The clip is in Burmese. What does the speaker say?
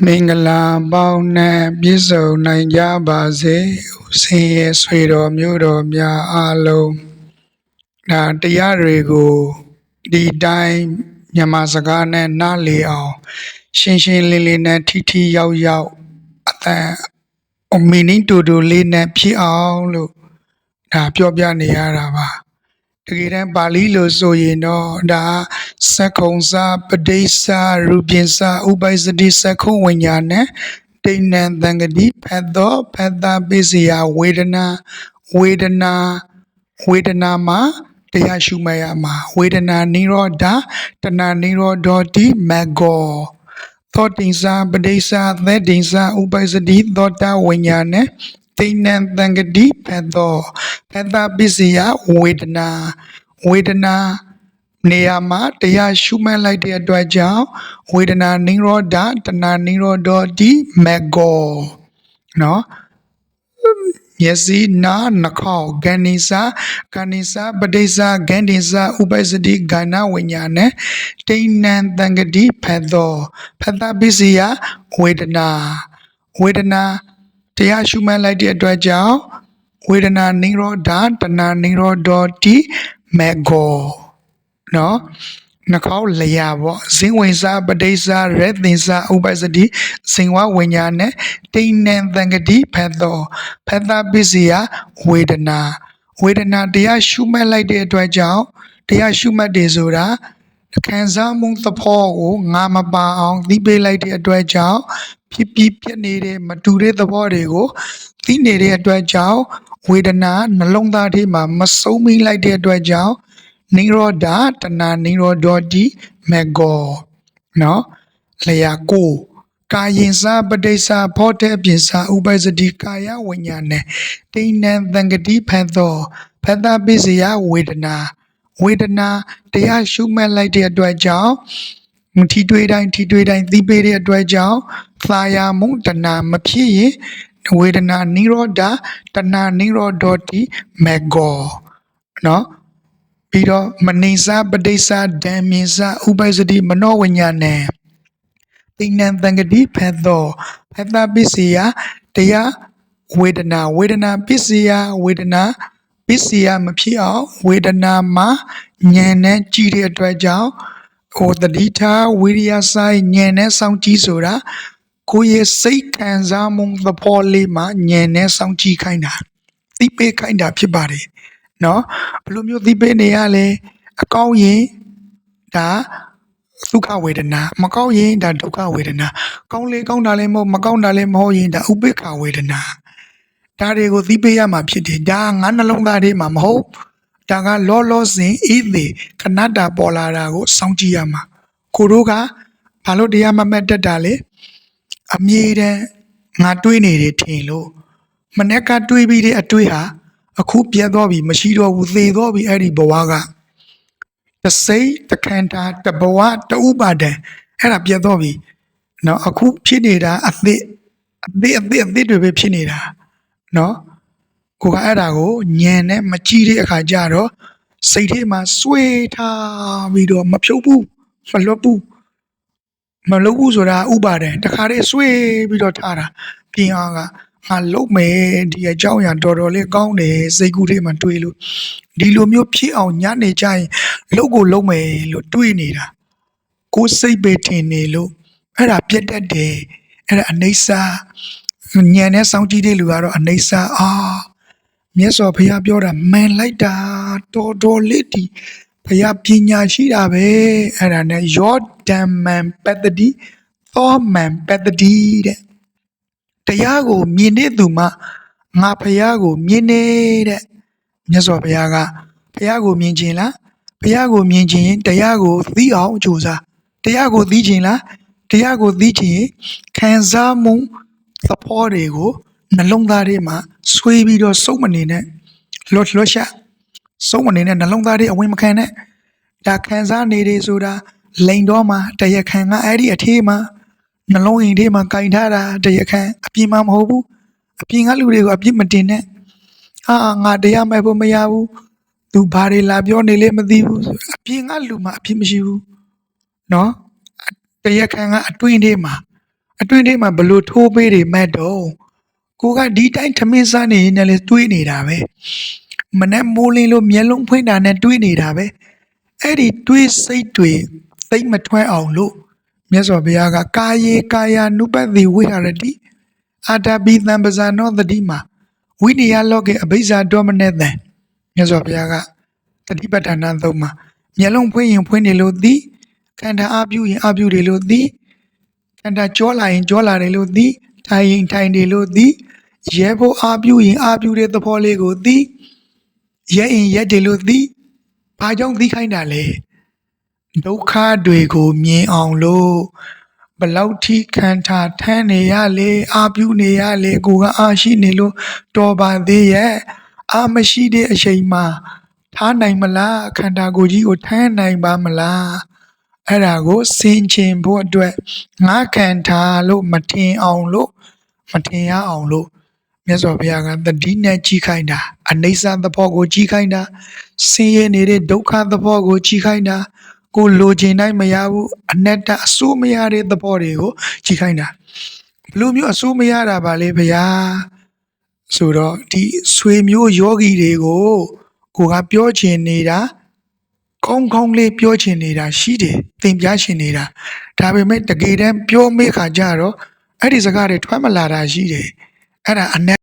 မင်္ဂလာပေါင်းနဲ့ပြည့်စုံနိုင်ကြပါစေဦးစင်ရဲ့ဆွေတော်မျိုးတော်များအားလုံးဒါတရားတွေကိုဒီတိုင်းမြန်မာစကားနဲ့နားလည်အောင် ရှင်းရှင်းလင်းလင်းနဲ့ထိထိရောက်ရောက်အတန်အမီနင်းတူတူလေးနဲ့ဖြစ်အောင်လို့ဒါပြောပြနေရတာပါ တကယ်တမ်းပါဠိလိုဆိုရင်တော့ဒါသက္ကုံစာပဋိစ္စရူပြင်စာဥပိုက်စတိသက္ခုံဝိညာဏနဲ့ဒိဋ္ဌံသံဂတိဖတ်သောဖတ်တာပိစယဝေဒနာဝေဒနာဝေဒနာမှာတရားရှုမှတ်ရမှာဝေဒနာနိရောဓတဏနိရောဓောတိမဂ္ဂောသောတိန်စာပဋိစ္စသဲတိန်စာဥပိုက်စတိသောတာဝိညာဏ နဲ့ဒိဋ္ဌံသံဂတိဖတ်သောဖတ်တာပိစယဝေဒနာဝေဒနာနေရာမှာတရားရှုမှတ်လိုက်တဲ့အတွက်ကြောင့်ဝေဒနာနိရောဓတဏနိရောဓောတိမဂ္ဂောနော်မျက်စိနားနှာခေါင်းဂဏိစာဂဏိစာပဋိစာဂန္ဒီစာဥပ္ပစတိဂဏဝိညာဏတိဏ္ဏတံဂတိဖတ်သောဖတ်တာပစ္စယဝေဒနာဝေဒနာ တရားရှုမှတ်လိုက်တဲ့အတွက်ကြောင့်ဝေဒနာနိရောဓတဏနိရောဓတိမေဂောနော်နှာခေါင်းလျာပေါ့ဇင်းဝင်စာပဋိစာရသင်္စာဥပ္ပစတိဇင်ဝဝိညာဏနဲ့တိဏ္ဏတံဂတိဖတ်သောဖတ်တာပစ္စယဝေဒနာဝေဒနာတရားရှုမှတ်လိုက်တဲ့အတွက်ကြောင့်တရားရှုမှတ်တယ်ဆိုတာခံစားမှုသဘောကိုငါမပါအောင်သိပေးလိုက်တဲ့အတွက်ကြောင့် ဖြစ်ပြီးပြက်နေတဲ့မတူတဲ့သဘောတွေကိုသိနေတဲ့အတွက်ကြောင့်ဝေဒနာနှလုံးသားထဲမှာမဆုံးမိလိုက်တဲ့အတွက်ကြောင့်နိရောဓတဏနိရောဓောတိမေဂောနော်လျာကိုကာယင်စာပဋိစာဖောတဲ့ပြင်စာဥပ္ပစတိကာယဝိညာဏနဲ့တိဏံသံဂတိဖတ်သောဖတ်တာပိစယဝေဒနာဝေဒနာတရားရှုမှတ်လိုက်တဲ့အတွက်ကြောင့်မထီတွေးတိုင်းထီတွေးတိုင်းသိပေးတဲ့အတွက်ကြောင့် သာယာမှုတဏမဖြစ်ရင်ဝေဒနာနိရောဓတဏနိရောဓောတိမေဂောနော်ပြီးတော့မနိစ္စပဋိစ္စဓမ္မိစ္စဥပ္ပစတိမနောဝိညာဏံတိဏံတံဂတိဖတ်သောဖတ်တာပစ္စယတရားဝေဒနာဝေဒနာပစ္စယဝေဒနာပစ္စယမဖြစ်အောင်ဝေဒနာမှာဉာဏ်နဲ့ကြည့်တဲ့အတွက်ကြောင့်ဟိုတတိထားဝိရိယဆိုင်ဉာဏ်နဲ့စောင့်ကြည့်ဆိုတာ ကိုယ့်ရဲ့စိတ်ခံစားမှုသဘောလေးမှာဉာဏ်နဲ့စောင့်ကြည့်ခိုင်းတာသိပေးခိုင်းတာဖြစ်ပါတယ်နော်ဘယ်လိုမျိုးသိပေးနေရလဲအကောင်းရင်ဒါဒုက္ခဝေဒနာမကောင်းရင်ဒါဒုက္ခဝေဒနာကောင်းလေကောင်းတာလည်းမဟုတ်မကောင်းတာလည်းမဟုတ်ရင်ဒါဥပိ္ပခဝေဒနာဒါတွေကိုသိပေးရမှာဖြစ်တယ်ဒါငါနှလုံးသားထဲမှာမဟုတ်ဒါကလောလောဆင်ဤသေးခဏတာပေါ်လာတာကိုစောင့်ကြည့်ရမှာကိုတို့ကဘာလို့တရားမမတ်တတ်တာလဲ အမြဲတမ်းငါတွေးနေတယ်ထင်လို့မနေ့ကတွေးပြီးတဲ့အတွေးဟာအခုပြတ်သွားပြီမရှိတော့ဘူးသေသွားပြီအဲ့ဒီဘဝကတစိမ့်တခန္ဓာတဘဝတဥပါဒံအဲ့ဒါပြတ်သွားပြီနော်အခုဖြစ်နေတာအသစ်အသစ်အသစ်အသစ်တွေပဲဖြစ်နေတာနော်ကိုကအဲ့ဒါကိုညံနဲ့မကြည့်တဲ့အခါကျတော့စိတ်ထဲမှာစွဲထားပြီးတော့မဖြုတ်ဘူးမလွတ်ဘူး မလုပ်ဘူးဆိုတာဥပါဒံတခါတည်းစွေပြီးတော့ထားတာပြင်အောင်ကငါလုံးမယ်ဒီအကြောင်းအရာတော်တော်လေးကောင်းတယ်စိတ်ကူးထဲမှာတွေးလို့ဒီလိုမျိုးဖြစ်အောင်ညနေကျရင်လုံးကိုလုံးမယ်လို့တွေးနေတာကိုယ်စိတ်ပဲထင်နေလို့အဲ့ဒါပြတ်တတ်တယ်အဲ့ဒါအနိစ္စညံနဲ့စောင့်ကြည့်တဲ့လူကတော့အနိစ္စအာမြတ်စွာဘုရားပြောတာမှန်လိုက်တာတော်တော်လေးဒီဘုရားပညာရှိတာပဲအဲ့ဒါနဲ့ယော ဓမ္မံပတ္တိသောမံပတ္တိတဲ့တရားကိုမြင်တဲ့သူမှငါဖះကိုမြင်နေတဲ့မြတ်စွာဘုရားကဖះကိုမြင်ခြင်းလားဖះကိုမြင်ခြင်းရင်တရားကိုသိအောင်ကြိုးစားတရားကိုသိခြင်းလားတရားကိုသိခြင်းရင်ခံစားမှုသဘောတွေကိုနှလုံးသားထဲမှာဆွေးပြီးတော့စုပ်မနေနဲ့လွတ်လွတ်ရှာစုပ်မနေနဲ့နှလုံးသားထဲအဝင်မခံနဲ့ဒါခံစားနေတယ်ဆိုတာ လိန်တော့မှာတရားခံကအဲ့ဒီအထေးမှာ နှလုံးအိမ်ထဲမှာကင်ထားတာတရားခံအပြင်မှာမဟုတ်ဘူးအပြင်ကလူတွေကိုအပြစ်မတင်နဲ့ဟာငါတရားမဲ့ဖို့မရဘူးသူဘာတွေလာပြောနေလဲမသိဘူးဆိုအပြင်ကလူမှာအပြစ်မရှိဘူးเนาะတရားခံကအတွင်းထဲမှာ အတွင်းထဲမှာဘလို့ထိုးပေးတွေမတ်တော့ကိုကဒီတိုင်းထမင်းစားနေရင်လည်းတွေးနေတာပဲမနဲ့မိုးလင်းလို့မျက်လုံးဖွင့်တာနဲ့တွေးနေတာပဲအဲ့ဒီတွေးစိတ်တွေ သိမ့်မထွန်းအောင်လို့မြတ်စွာဘုရားကကာယေကာယ ानु ပတိဝိဟာရတိအာတပိသံပဇာနောတတိမှာဝိနည်းလောကေအဘိဇ္ဇာဒေါမနေတံမြတ်စွာဘုရားကတတိပဋ္ဌာနာသုံးမှာမျက်လုံးဖွင့်ရင်ဖွင့်နေလို့သည်ခန္ဓာအပြုရင်အပြုတယ်လို့သည်ခန္ဓာကြောလာရင်ကြောလာတယ်လို့သိထိုင်ရင်ထိုင်တယ်လို့သိရဲဖို့အာပြုရင်အာပြုတဲ့သဘောလေးကိုသိရဲရင်ရက်တယ်လို့သိဘာကြောင့်သိခိုင်းတာလဲ ဒုက္ခတွေကိုမြင်အောင်လို့ဘလောက်ထိခံထားထမ်းနေရလေအာပြုနေရလေကိုကအာရှိနေလို့တော်ပါသေးရဲ့အာမရှိတဲ့အချိန်မှာထားနိုင်မလားခန္ဓာကိုယ်ကြီးကိုထမ်းနိုင်ပါမလားအဲ့ဒါကိုစင်ချင်ဖို့အတွက်ငါခံထားလို့မထင်အောင်လို့မထင်ရအောင်လို့မြတ်စွာဘုရားကတတိနဲ့ကြီးခိုင်းတာအနိစ္စသဘောကိုကြီးခိုင်းတာဆင်းရဲနေတဲ့ဒုက္ခသဘောကိုကြီးခိုင်းတာ ကိုလိုချင်တိုင်းမရဘူးအနတ္တအစိုးမရတဲ့သဘောတွေကိုကြီးခိုင်းတာဘယ်လိုမျိုးအစိုးမရတာပါလဲဗျာဆိုတော့ဒီဆွေမျိုးယောဂီတွေကိုကိုကပြောချင်နေတာကောင်းကောင်းလေးပြောချင်နေတာရှိတယ်သင်ပြချင်နေတာဒါပေမဲ့တကယ်တမ်းပြောမေးခါကြတော့အဲ့ဒီစကားတွေထွက်မလာတာရှိတယ်အဲ့ဒါအနက်